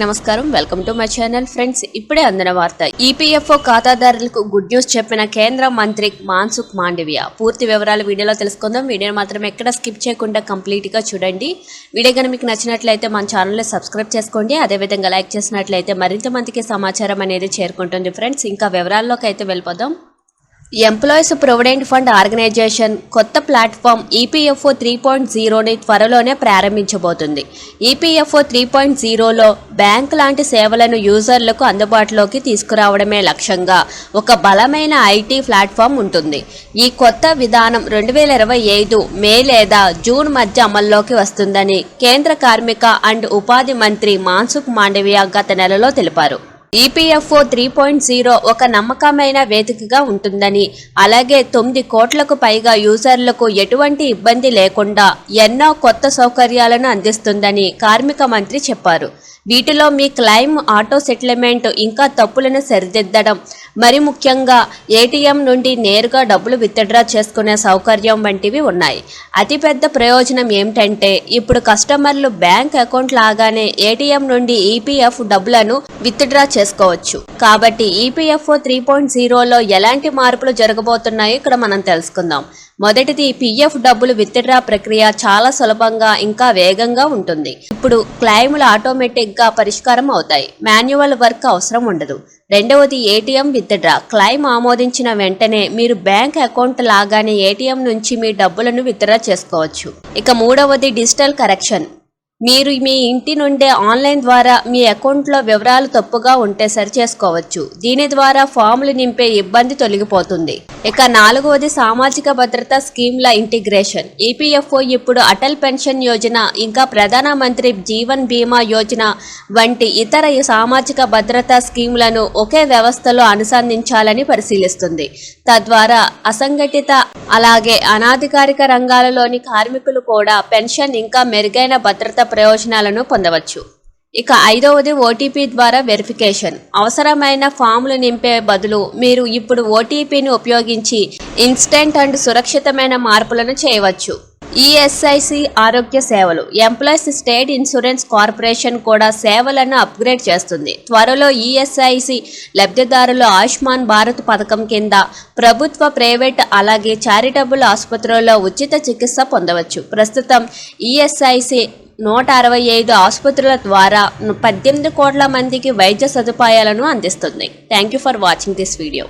నమస్కారం. Welcome to my channel friends. ఇప్పుడే అందిన వార్త. ఈపీఎఫ్ఓ ఖాతాదారులకు గుడ్ న్యూస్ చెప్పిన కేంద్ర మంత్రి మాన్సుఖ్ మాండవ్య. పూర్తి వివరాలు వీడియోలో తెలుసుకుందాం. వీడియోని మాత్రం ఎక్కడ స్కిప్ చేయకుండా కంప్లీట్గా చూడండి. వీడియో కనుక మీకు నచ్చినట్లయితే మన ఛానల్ని సబ్స్క్రైబ్ చేసుకోండి. అదేవిధంగా లైక్ చేసినట్లయితే మరింత మందికి సమాచారం అనేది చేరుకుంటుంది ఫ్రెండ్స్. ఇంకా వివరాల్లోకి అయితే వెళ్ళిపోదాం. ఎంప్లాయీస్ ప్రొవిడెంట్ ఫండ్ ఆర్గనైజేషన్ కొత్త ప్లాట్ఫామ్ ఈపీఎఫ్ఓ త్రీ పాయింట్ జీరోని త్వరలోనే ప్రారంభించబోతుంది. ఈపీఎఫ్ఓ త్రీ పాయింట్ జీరోలో బ్యాంక్ లాంటి సేవలను యూజర్లకు అందుబాటులోకి తీసుకురావడమే లక్ష్యంగా ఒక బలమైన ఐటీ ప్లాట్ఫామ్ ఉంటుంది. ఈ కొత్త విధానం రెండు వేల ఇరవై ఐదు మే లేదా జూన్ మధ్య అమల్లోకి వస్తుందని కేంద్ర కార్మిక అండ్ ఉపాధి మంత్రి మాన్సుఖ్ మాండవియా గత నెలలో తెలిపారు. ఈపీఎఫ్ఓ త్రీ పాయింట్ జీరో ఒక నమ్మకమైన వేదికగా ఉంటుందని. అలాగే తొమ్మిది కోట్లకు పైగా యూజర్లకు ఎటువంటి ఇబ్బంది లేకుండా ఎన్నో కొత్త సౌకర్యాలను అందిస్తుందని కార్మిక మంత్రి చెప్పారు. వీటిలో మీ క్లైమ్ ఆటో సెటిల్మెంట్ ఇంకా తప్పులను సరిదిద్దడం మరి ముఖ్యంగా ఏటీఎం నుండి నేరుగా డబ్బులు విత్డ్రా చేసుకునే సౌకర్యం వంటివి ఉన్నాయి. అతిపెద్ద ప్రయోజనం ఏమిటంటే ఇప్పుడు కస్టమర్లు బ్యాంక్ అకౌంట్ లాగానే ఏటీఎం నుండి ఈపీఎఫ్ డబ్బులను విత్డ్రా చేసుకోవచ్చు. కాబట్టి ఈపీఎఫ్ఓ త్రీ పాయింట్ జీరోలో ఎలాంటి మార్పులు జరగబోతున్నాయో ఇక్కడ మనం తెలుసుకుందాం. మొదటిది పిఎఫ్ డబ్బులు విత్డ్రా ప్రక్రియ చాలా సులభంగా ఇంకా వేగంగా ఉంటుంది. ఇప్పుడు క్లైములు ఆటోమేటిక్గా పరిష్కారం అవుతాయి. మాన్యువల్ వర్క్ అవసరం ఉండదు. రెండవది ఏటీఎం విత్డ్రా. క్లైమ్ ఆమోదించిన వెంటనే మీరు బ్యాంక్ అకౌంట్ లాగానే ఏటీఎం నుంచి మీ డబ్బులను విత్డ్రా చేసుకోవచ్చు. ఇక మూడవది డిజిటల్ కరెక్షన్. మీరు మీ ఇంటి నుండే ఆన్లైన్ ద్వారా మీ అకౌంట్లో వివరాలు తప్పుగా ఉంటే సరిచేసుకోవచ్చు. దీని ద్వారా ఫామ్లు నింపే ఇబ్బంది తొలగిపోతుంది. ఇక నాలుగవది సామాజిక భద్రత స్కీమ్ల ఇంటిగ్రేషన్. ఈపీఎఫ్ఓ ఇప్పుడు అటల్ పెన్షన్ యోజన ఇంకా ప్రధానమంత్రి జీవన్ బీమా యోజన వంటి ఇతర సామాజిక భద్రతా స్కీమ్లను ఒకే వ్యవస్థలో అనుసంధించాలని పరిశీలిస్తుంది. తద్వారా అసంఘటిత అలాగే అనాధికారిక రంగాలలోని కార్మికులు కూడా పెన్షన్ ఇంకా మెరుగైన భద్రత ప్రయోజనాలను పొందవచ్చు. ఇక ఐదవది ఓటీపీ ద్వారా వెరిఫికేషన్. అవసరమైన ఫామ్లు నింపే బదులు మీరు ఇప్పుడు ఓటీపీని ఉపయోగించి ఇన్స్టెంట్ అండ్ సురక్షితమైన మార్పులను చేయవచ్చు. ఈఎస్ఐసి ఆరోగ్య సేవలు. ఎంప్లాయీస్ స్టేట్ ఇన్సూరెన్స్ కార్పొరేషన్ కూడా సేవలను అప్గ్రేడ్ చేస్తుంది. త్వరలో ఈఎస్ఐసి లబ్ధిదారులు ఆయుష్మాన్ భారత్ పథకం కింద ప్రభుత్వ ప్రైవేట్ అలాగే చారిటబుల్ ఆసుపత్రుల్లో ఉచిత చికిత్స పొందవచ్చు. ప్రస్తుతం ఈఎస్ఐసి నూట అరవై ఐదు ఆసుపత్రుల ద్వారా పద్దెనిమిది కోట్ల మందికి వైద్య సదుపాయాలను అందిస్తుంది. Thank you for watching this video